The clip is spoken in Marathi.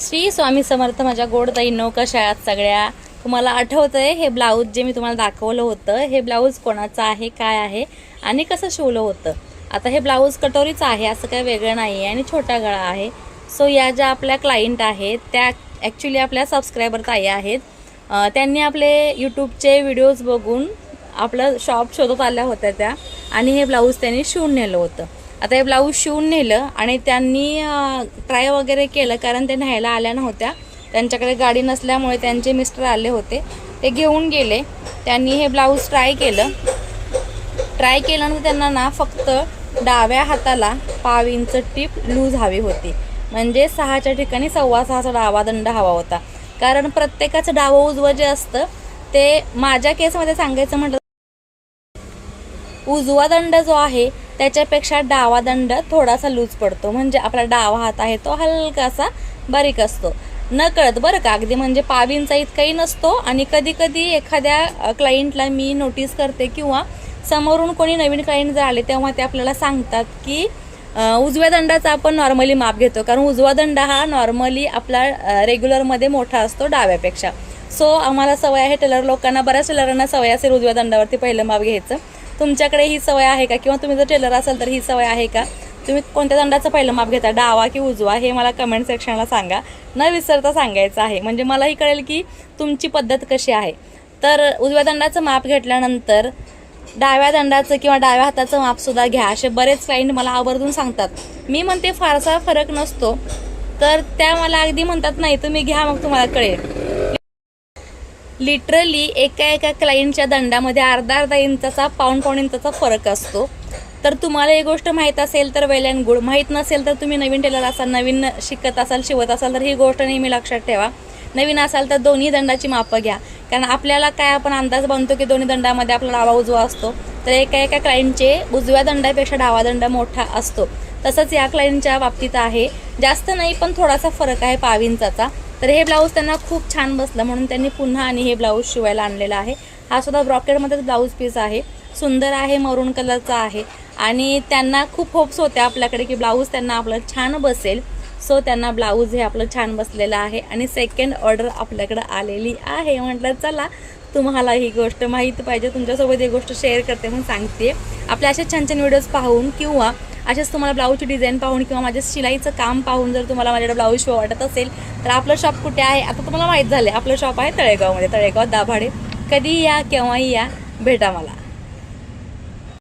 श्री स्वामी समर्थ माझ्या गोडताई कशा आहात सगळ्या. तुम्हाला आठवतंय हे ब्लाऊज जे मी तुम्हाला दाखवलं होतं हे ब्लाऊज कोणाचं आहे काय आहे आणि कसं शिवलं होतं? आता हे ब्लाऊज कटोरीचं आहे असं काही वेगळं नाही आहे आणि छोटा गळा आहे. सो या ज्या आपल्या क्लायंट आहेत त्या ॲक्च्युली आपल्या सबस्क्रायबर ताई आहेत. त्यांनी आपले यूट्यूबचे व्हिडिओज बघून आपलं शॉप शोधत आल्या होत्या त्या आणि हे ब्लाऊज त्यांनी शिवून नेलं होतं. आता हे ब्लाऊज शिवून नेलं आणि त्यांनी ट्राय वगैरे केलं कारण ते न्यायला आल्या नव्हत्या. त्यांच्याकडे गाडी नसल्यामुळे त्यांचे मिस्टर आले होते. ते घेऊन गेले. त्यांनी हे ब्लाऊज ट्राय केलं. ट्राय केल्यानंतर त्यांना ना फक्त डाव्या हाताला पाव इंच टीप लूज हवी होती. म्हणजे सहाच्या ठिकाणी सव्वा सहाचा डावा दंड हवा होता. कारण प्रत्येकाचं डावं उजवं जे असतं ते माझ्या केसमध्ये सांगायचं म्हटलं उजवा दंड जो आहे त्याच्यापेक्षा डावा दंड थोडासा लूज पडतो. म्हणजे आपला डावा हात आहे तो हलकासा बारीक असतो. न कळत बरं का? अगदी म्हणजे पावींचा इतकाही नसतो आणि कधी कधी एखाद्या क्लायंटला मी नोटीस करते किंवा समोरून कोणी नवीन क्लायंट जर आले तेव्हा ते आपल्याला सांगतात की उजव्या दंडाचा आपण नॉर्मली माप घेतो. कारण उजवा दंड हा नॉर्मली आपला रेग्युलरमध्ये मोठा असतो डाव्यापेक्षा. सो आम्हाला सवय आहे टेलर लोकांना बऱ्याच टेलरांना सवय असेल उजव्या दंडावरती पहिलं माप घ्यायचं. तुमच्याकडे ही सवय आहे का? किंवा तुम्ही जर टेलर असाल तर ही सवय आहे का? तुम्ही कोणत्या दंडाचं पहिलं माप घेता? डावा की उजवा? हे मला कमेंट सेक्शनला सांगा. न विसरता सांगायचं आहे. म्हणजे मलाही कळेल की तुमची पद्धत कशी आहे. तर उजव्या दंडाचं माप घेतल्यानंतर डाव्या दंडाचं किंवा डाव्या हाताचं मापसुद्धा घ्या. असे बरेच क्लाइंट मला आवर्जून सांगतात. मी म्हणते फारसा फरक नसतो. तर त्या मला अगदी म्हणतात नाही तुम्ही घ्या मग तुम्हाला कळेल. लिटरली एका एका क्लायंटच्या दंडामध्ये अर्धा अर्धा इंचाचा पाऊण पाऊण इंचाचा फरक असतो. तर तुम्हाला ही गोष्ट माहीत असेल तर वेल अँड गुड माहीत नसेल तर तुम्ही नवीन टेलर असाल नवीन शिकत असाल शिवत असाल तर ही गोष्ट नेहमी लक्षात ठेवा. नवीन असाल तर दोन्ही दंडाची मापं घ्या. कारण आपल्याला काय आपण अंदाज बांधतो की दोन्ही दंडामध्ये आपला डावा उजवा असतो. तर एका एका क्लायंटचे उजव्या दंडापेक्षा डावा दंड मोठा असतो. तसंच या क्लायंटच्या बाबतीत आहे. जास्त नाही पण थोडासा फरक आहे पाविंचाचा तर हे ब्लाऊज त्यांना खूप छान बसलं म्हणून त्यांनी पुन्हा आणि हे ब्लाऊज शिवायला आणलेला आहे. हा सुद्धा ब्रॉकेटमध्येच ब्लाऊज पीस आहे. सुंदर आहे मरून कलरचा आहे. आणि त्यांना खूप होप्स होत्या आपल्याकडे की ब्लाऊज त्यांना आपलं छान बसेल. सो त्यांना ब्लाऊज हे आपलं छान बसलेलं आहे. आणि सेकंड ऑर्डर आपल्याकडं आलेली आहे. म्हटलं चला तुम्हाला ही गोष्ट माहीत पाहिजे. तुमच्यासोबत ही गोष्ट शेअर करते म्हणून सांगते आपल्या असे छान छान व्हिडिओज पाहून किंवा असेच तुम्हाला ब्लाऊजची डिझाईन पाहून किंवा माझ्या शिलाईचं काम पाहून जर तुम्हाला माझ्याकडे ब्लाऊज शिवा वाटत असेल तर आपलं शॉप कुठे आहे? आता तुम्हाला माहीत झालं आपलं शॉप आहे तळेगावमध्ये. तळेगाव दाभाडे. कधीही या केव्हाही या भेटा मला.